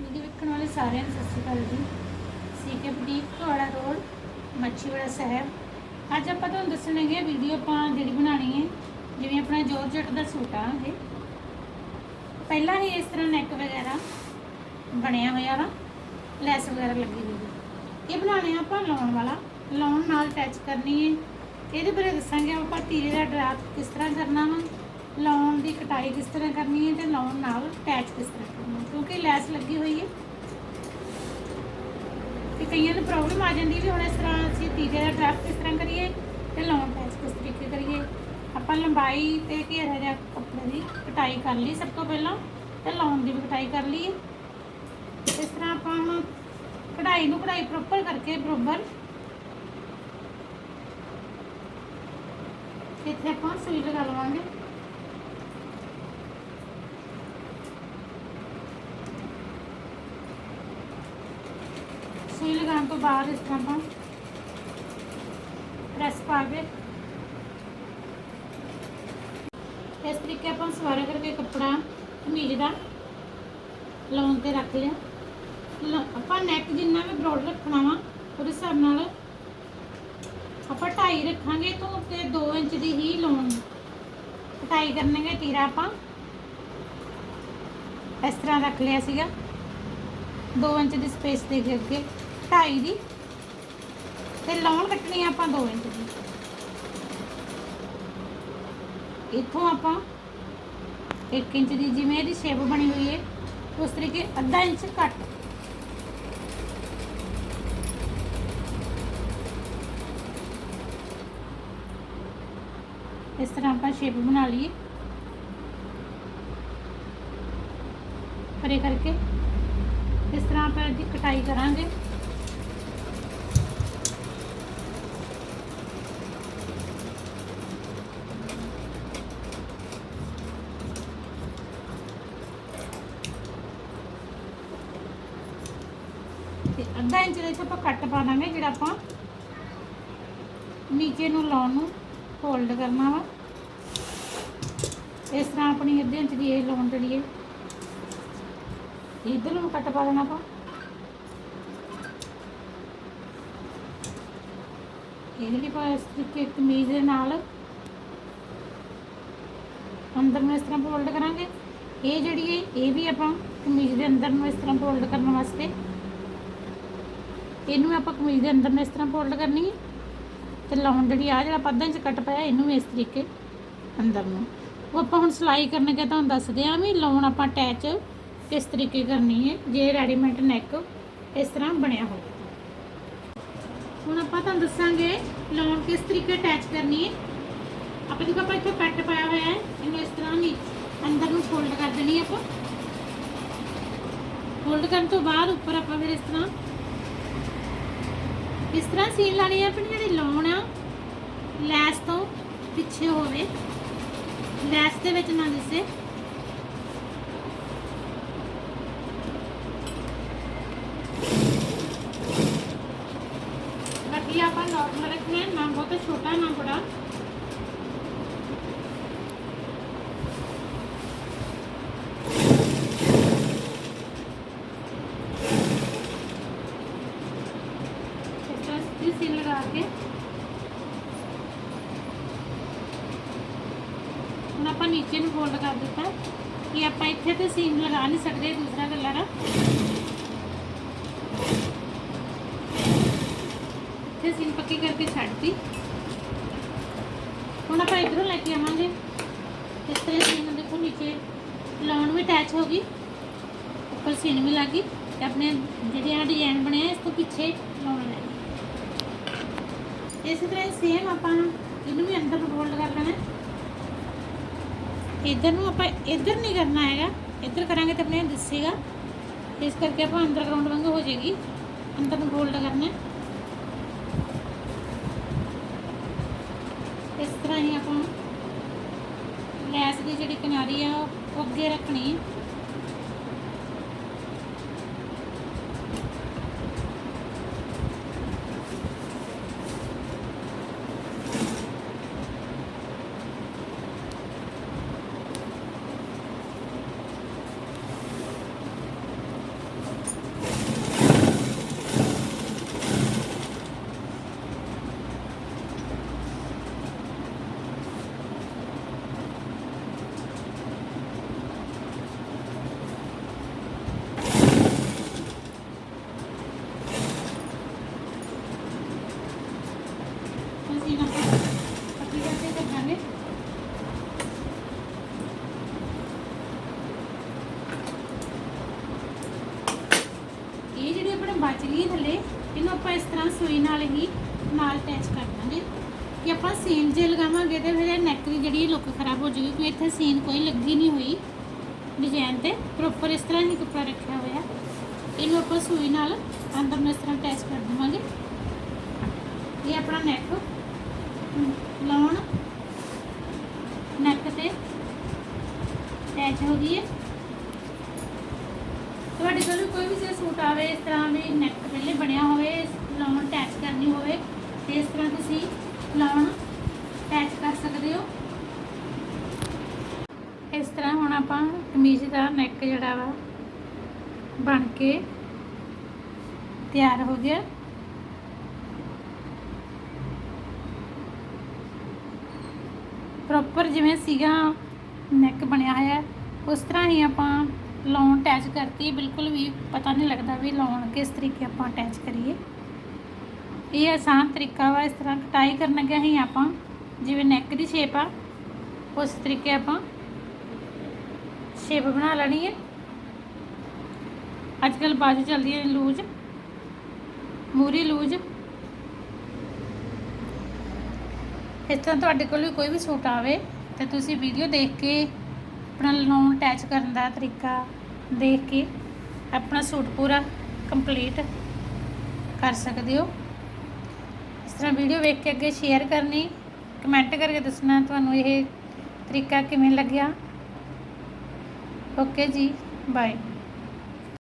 Video ਵੇਖਣ ਵਾਲੇ ਸਾਰਿਆਂ ਨੂੰ ਸਤਿ ਸ਼੍ਰੀ ਅਕਾਲ ਜੀ। CK boutique Kora road, Machhiwara Sahib. ਅੱਜ ਆਪਾਂ ਤੁਹਾਨੂੰ ਦੱਸਣਗੇ ਵੀਡੀਓ ਆਪਾਂ ਜਿਹੜੀ ਬਣਾਣੀ ਹੈ, ਜਿਵੇਂ ਆਪਣਾ ਜੋਰਜਟ ਦਾ ਸੂਟ ਆ ਇਹ। ਪਹਿਲਾਂ ਹੀ ਇਸ ਤਰ੍ਹਾਂ ਨੈਕ ਵਗੈਰਾ ਬਣਿਆ ਹੋਇਆ ਵਾ, ਲੈਸ ਵਗੈਰਾ ਲੱਗੀ ਹੋਈ ਹੈ। ਇਹ ਬਣਾਣੇ ਆ ਆਪਾਂ ਲਾਉਣ ਵਾਲਾ। ਲਾਉਣ ਨਾਲ ਅਟੈਚ ਕਰਨੀ ਹੈ। ਇਹਦੇ ਬਾਰੇ ਦੱਸਾਂਗੇ ਆਪਾਂ ਤੀਰੇ ਦਾ ਡਰਾਫਟ ਕਿਸ ਤਰ੍ਹਾਂ ਕਰਨਾ ਵਾ। ਲਾਉਣ ਦੀ ਕਟਾਈ ਕਿਸ ਤਰ੍ਹਾਂ ਕਰਨੀ ਹੈ ਤੇ ਲਾਉਣ ਨਾਲ ਅਟੈਚ ਕਿਸ ਤਰ੍ਹਾਂ ਕਰਨਾ ਹੈ। ਕਿਉਂਕਿ ਲੈਸ ਲੱਗੀ ਹੋਈ ਹੈ। ਤੇ ਕਈਆਂ ਨੂੰ ਪ੍ਰੋਬਲਮ ਆ ਜਾਂਦੀ ਵੀ ਹੁਣ ਇਸ ਤਰ੍ਹਾਂ ਅਸੀਂ ਤੀਜੇ ਦਾ ਡਰਾਫਟ ਕਿਸ ਤਰ੍ਹਾਂ ਕਰੀਏ ਤੇ ਲਾਉਣ ਅਟੈਚ ਕਿਸ ਤਰੀਕੇ ਕਰੀਏ। ਆਪਾਂ ਲੰਬਾਈ ਤੇ ਘੇਰਾ ਜਿਹਾ ਕੱਪੜੇ ਦੀ ਕਟਾਈ ਕਰ ਲਈ ਸਭ ਤੋਂ ਪਹਿਲਾਂ ਤੇ ਲਾਉਣ ਦੀ ਵੀ ਕਟਾਈ ਕਰ ਲਈ ਇਸ ਤਰ੍ਹਾਂ ਆਪਾਂ ਹੁਣ ਕਢਾਈ ਨੂੰ ਕਢਾਈ ਪ੍ਰੋਪਰ ਕਰਕੇ ਬਰੋਬਰ ਇੱਥੇ ਆਪਾਂ ਸੂਈ ਲਗਾ ਲਵਾਂਗੇ ਸੂਈ ਲਗਾਉਣ ਤੋਂ ਬਾਅਦ ਇਸ ਤਰ੍ਹਾਂ ਆਪਾਂ ਪ੍ਰੈਸ ਪਾ ਕੇ ਇਸ ਤਰੀਕੇ ਆਪਾਂ ਸਵਾਰਾ ਕਰਕੇ ਕੱਪੜਾ ਕਮੀਜ਼ ਦਾ ਲਾਉਣ ਤੇ ਰੱਖ ਲਿਆ। ਲ- ਆਪਾਂ ਨੈਕ ਜਿੰਨਾ ਵੀ ਬ੍ਰੌਡ ਰੱਖਣਾ ਵਾ, ਉਹਦੇ ਹਿਸਾਬ ਨਾਲ ਆਪਾਂ 2.5 ਰੱਖਾਂਗੇ ਤੋਂ ਤੇ 2 ਇੰਚ ਦੀ ਹੀ ਲਾਉਣ ਕਟਾਈ ਕਰਨਗੇ ਤੀਰਾ ਆਪਾਂ। ਇਸ ਤਰ੍ਹਾਂ ਰੱਖ ਲਿਆ ਸੀਗਾ। 2 ਇੰਚ ਦੀ ਸਪੇਸ ਦੇ ਕੇ ਅੱਗੇ 2.5 ਦੀ। ਤੇ ਲਾਉਣ ਕੱਟਣੀ ਆ ਆਪਾਂ 2 ਇੰਚ ਦੀ। ਇੱਥੋਂ ਆਪਾਂ 1 ਇੰਚ ਦੀ ਜਿਵੇਂ ਇਹਦੀ ਸ਼ੇਪ ਬਣੀ ਹੋਈ ਹੈ ਉਸ ਤਰੀਕੇ ਅੱਧਾ ਇੰਚ ਕੱਟ। ਇਸ ਤਰ੍ਹਾਂ ਆਪਾਂ ਸ਼ੇਪ ਬਣਾ ਲਈਏ। ਪਰੇ ਕਰਕੇ। ਇਸ ਤਰ੍ਹਾਂ ਆਪਾਂ ਇਹਦੀ ਕਟਾਈ ਕਰਾਂਗੇ। ਤੇ ਅੱਧਾ ਇੰਚ ਦੇ ਵਿੱਚ ਆਪਾਂ ਕੱਟ ਪਾ ਦਾਂਗੇ ਜਿਹੜਾ ਆਪਾਂ ਨੀਚੇ ਨੂੰ ਲਾਉਣ ਨੂੰ ਫੋਲਡ ਕਰਨਾ ਵਾ ਇਸ ਤਰ੍ਹਾਂ ਆਪਣੀ ਅੱਧੇ ਇੰਚ ਦੀ ਇਹ ਲਾਉਣ ਜਿਹੜੀ ਹੈ ਇਧਰ ਨੂੰ ਕੱਟ ਪਾ ਦੇਣਾ ਆਪਾਂ ਇਹ ਜਿਹੜੀ ਪਾ ਇਸ ਤਰੀਕੇ ਕਮੀਜ਼ ਦੇ ਨਾਲ ਅੰਦਰ ਨੂੰ ਇਸ ਤਰ੍ਹਾਂ ਫੋਲਡ ਕਰਾਂਗੇ ਇਹ ਜਿਹੜੀ ਹੈ ਇਹ ਵੀ ਆਪਾਂ ਕਮੀਜ਼ ਦੇ ਅੰਦਰ ਨੂੰ ਇਸ ਤਰ੍ਹਾਂ ਫੋਲਡ ਕਰਨ ਵਾਸਤੇ ਇਹਨੂੰ ਆਪਾਂ ਕਮੀਜ਼ ਦੇ ਅੰਦਰ ਨੂੰ ਇਸ ਤਰ੍ਹਾਂ ਫੋਲਡ ਕਰਨੀ ਹੈ ਤੇ ਲਾਉਣ ਜਿਹੜੀ ਆ, ਜਿਹੜਾ ਪੱਦਾਂ 'ਚ ਕੱਟ ਪਾਇਆ, ਇਹਨੂੰ ਵੀ ਇਸ ਤਰੀਕੇ ਅੰਦਰ ਨੂੰ। ਉਹ ਆਪਾਂ ਹੁਣ ਸਿਲਾਈ ਕਰਨ ਕੇ ਤੁਹਾਨੂੰ ਦੱਸਦੇ ਆ ਵੀ ਲਾਉਣ ਆਪਾਂ ਅਟੈਚ ਕਿਸ ਤਰੀਕੇ ਕਰਨੀ ਹੈ, ਜੇ ਰੈਡੀਮੇਡ ਨੈਕ ਇਸ ਤਰ੍ਹਾਂ ਬਣਿਆ ਹੋਵੇ। ਹੁਣ ਆਪਾਂ ਤੁਹਾਨੂੰ ਦੱਸਾਂਗੇ ਲਾਉਣ ਕਿਸ ਤਰੀਕੇ ਅਟੈਚ ਕਰਨੀ ਹੈ। ਆਪਾਂ ਜਿਹੜਾ ਆਪਾਂ ਇੱਥੇ ਕੱਟ ਪਾਇਆ ਹੋਇਆ ਹੈ, ਇਹਨੂੰ ਇਸ ਤਰ੍ਹਾਂ ਨਹੀਂ ਅੰਦਰ ਨੂੰ ਫੋਲਡ ਕਰ ਦੇਣੀ ਆਪਾਂ। ਫੋਲਡ ਕਰਨ ਤੋਂ ਬਾਅਦ ਉੱਪਰ ਆਪਾਂ ਫਿਰ ਇਸ ਤਰ੍ਹਾਂ ਇਸ ਤਰ੍ਹਾਂ ਸੀਨ ਲਾਣੀ ਹੈ ਆਪਣੀ ਜਿਹੜੀ ਲੋਨ ਆ, ਲੈਸ ਤੋਂ ਪਿੱਛੇ ਹੋਵੇ। ਲੈਸ ਦੇ ਵਿੱਚ ਨਾ ਦਿਸੇ। ਬਾਕੀ ਆਪਾਂ ਨੋਰਮਲ ਰੱਖਣਾ ਨਾ ਬਹੁਤ ਛੋਟਾ, ਨਾ ਬੜਾ ਇਸ ਤਰ੍ਹਾਂ ਸਿੱਧੀ ਸੀਨ ਲਗਾ ਕੇ ਹੁਣ ਆਪਾਂ ਨੀਚੇ ਨੂੰ ਫੋਲਡ ਕਰ ਦਿੱਤਾ ਕਿ ਆਪਾਂ ਇੱਥੇ ਤੇ ਸੀਨ ਲਗਾ ਨਹੀਂ ਸਕਦੇ, ਦੂਸਰਾ ਕਲਰ ਇੱਥੇ ਸੀਨ ਪੱਕੀ ਕਰਕੇ ਛੱਡਤੀ। ਹੁਣ ਆਪਾਂ ਇਧਰੋਂ ਲੈ ਕੇ ਆਵਾਂਗੇ। ਇਸ ਤਰ੍ਹਾਂ ਸੀਮ ਦੇਖੋ ਨੀਚੇ ਲਾਉਣ ਵੀ ਅਟੈਚ ਹੋ ਗਈ। ਉੱਪਰ ਸੀਨ ਵੀ ਲੱਗ ਗਈ ਤੇ ਆਪਣੇ ਜਿਹੜੇ ਆ ਡਿਜ਼ਾਈਨ ਬਣਿਆ ਇਸ ਤੋਂ ਪਿੱਛੇ ਲਾਉਣ ਲੈ ਇਸੇ ਤਰ੍ਹਾਂ ਸੇਮ ਆਪਾਂ ਇਹਨੂੰ ਵੀ ਅੰਦਰ ਫੋਲਡ ਕਰ ਲੈਣਾ ਇਧਰ ਨੂੰ ਆਪਾਂ ਇਧਰ ਨਹੀਂ ਕਰਨਾ ਹੈਗਾ। ਇਧਰ ਕਰਾਂਗੇ ਤਾਂ ਆਪਣੇ ਦੱਸੇਗਾ। ਇਸ ਕਰਕੇ ਆਪਾਂ ਅੰਡਰਗਰਾਉਂਡ ਵਾਂਗੂ ਹੋ ਜਾਏਗੀ। ਅੰਦਰ ਨੂੰ ਫੋਲਡ ਕਰਨਾ ਇਸ ਤਰ੍ਹਾਂ ਹੀ ਆਪਾਂ ਲੈਸ ਦੀ ਜਿਹੜੀ ਕਿਨਾਰੀ ਆ, ਉਹ ਅੱਗੇ ਰੱਖਣੀ ਹੈ। ਬਚ ਗਈ ਥੱਲੇ, ਇਹਨੂੰ ਆਪਾਂ ਇਸ ਤਰ੍ਹਾਂ ਸੂਈ ਨਾਲ ਹੀ ਨਾਲ ਅਟੈਚ ਕਰ ਦਾਂਗੇ। ਕਿ ਆਪਾਂ ਸੀਨ ਜੇ ਲਗਾਵਾਂਗੇ ਤੇ ਫਿਰ ਨੈਕ ਦੀ ਜਿਹੜੀ ਲੁੱਕ ਖਰਾਬ ਹੋ ਜੂਗੀ ਕਿਉਂਕਿ ਇੱਥੇ ਸੀਨ ਕੋਈ ਲੱਗੀ ਨਹੀਂ ਹੋਈ ਡਿਜ਼ਾਈਨ ਤੇ। ਪ੍ਰੋਪਰ ਇਸ ਤਰ੍ਹਾਂ ਹੀ ਕੱਪੜਾ ਰੱਖਿਆ ਹੋਇਆ। ਇਹਨੂੰ ਆਪਾਂ ਸੂਈ ਨਾਲ ਅੰਦਰ ਨੂੰ ਇਸ ਤਰ੍ਹਾਂ ਅਟੈਚ ਕਰ ਦੇਵਾਂਗੇ। ਇਹ ਆਪਣਾ ਨੈਕ ਲਾਉਣ। ਨੈਕ ਤੇ ਅਟੈਚ ਹੋ ਗਈ ਹੈ। ਤੁਹਾਡੇ ਕੋਲ ਕੋਈ ਵੀ ਜੇ ਸੂਟ ਆਵੇ, ਇਸ ਤਰ੍ਹਾਂ ਵੀ ਨੈਕ ਪਹਿਲੇ ਬਣਿਆ ਹੋਵੇ, ਲਾਉਣ ਅਟੈਚ ਕਰਨੀ ਹੋਵੇ, ਤੇ ਇਸ ਤਰ੍ਹਾਂ ਤੁਸੀਂ ਲਾਉਣ ਅਟੈਚ ਕਰ ਸਕਦੇ ਹੋ। ਇਸ ਤਰ੍ਹਾਂ ਹੁਣ ਆਪਾਂ ਕਮੀਜ਼ ਦਾ ਨੈਕ ਜਿਹੜਾ ਵਾ ਬਣ ਕੇ ਤਿਆਰ ਹੋ ਗਿਆ। ਪ੍ਰੋਪਰ ਜਿਵੇਂ ਸੀਗਾ ਨੈਕ ਬਣਿਆ ਹੋਇਆ, ਉਸ ਤਰ੍ਹਾਂ ਹੀ ਆਪਾਂ ਲਾਉਣ ਅਟੈਚ ਕਰਤੀ ਬਿਲਕੁਲ ਵੀ ਪਤਾ ਨਹੀਂ ਲੱਗਦਾ ਵੀ ਲਾਉਣ ਕਿਸ ਤਰੀਕੇ ਆਪਾਂ ਅਟੈਚ ਕਰੀਏ। ਇਹ ਆਸਾਨ ਤਰੀਕਾ ਵਾ, ਇਸ ਤਰ੍ਹਾਂ ਕਟਾਈ ਕਰਨ ਲੱਗਿਆ ਹੀ ਆਪਾਂ, ਜਿਵੇਂ ਨੈਕ ਦੀ ਸ਼ੇਪ ਆ, ਉਸ ਤਰੀਕੇ ਆਪਾਂ ਸ਼ੇਪ ਬਣਾ ਲੈਣੀ ਹੈ। ਅੱਜ ਕੱਲ ਬਾਜੂ ਚੱਲਦੀ ਹੈ ਲੂਜ, ਮੂਰੀ ਲੂਜ। ਇਸ ਤਰ੍ਹਾਂ ਤੁਹਾਡੇ ਕੋਲ ਵੀ ਕੋਈ ਵੀ ਸੂਟ ਆਵੇ ਤੇ ਤੁਸੀਂ ਵੀਡੀਓ ਦੇਖ ਕੇ ਆਪਣਾ ਲੋਨ ਅਟੈਚ ਕਰਨ ਦਾ ਤਰੀਕਾ ਦੇਖ ਕੇ ਆਪਣਾ ਸੂਟ ਪੂਰਾ ਕੰਪਲੀਟ ਕਰ ਸਕਦੇ ਹੋ। ਇਸ ਤਰ੍ਹਾਂ ਵੀਡੀਓ ਵੇਖ ਕੇ ਅੱਗੇ ਸ਼ੇਅਰ ਕਰਨੀ ਕਮੈਂਟ ਕਰਕੇ ਦੱਸਣਾ ਤੁਹਾਨੂੰ ਇਹ ਤਰੀਕਾ ਕਿਵੇਂ ਲੱਗਿਆ। ਓਕੇ ਜੀ ਬਾਏ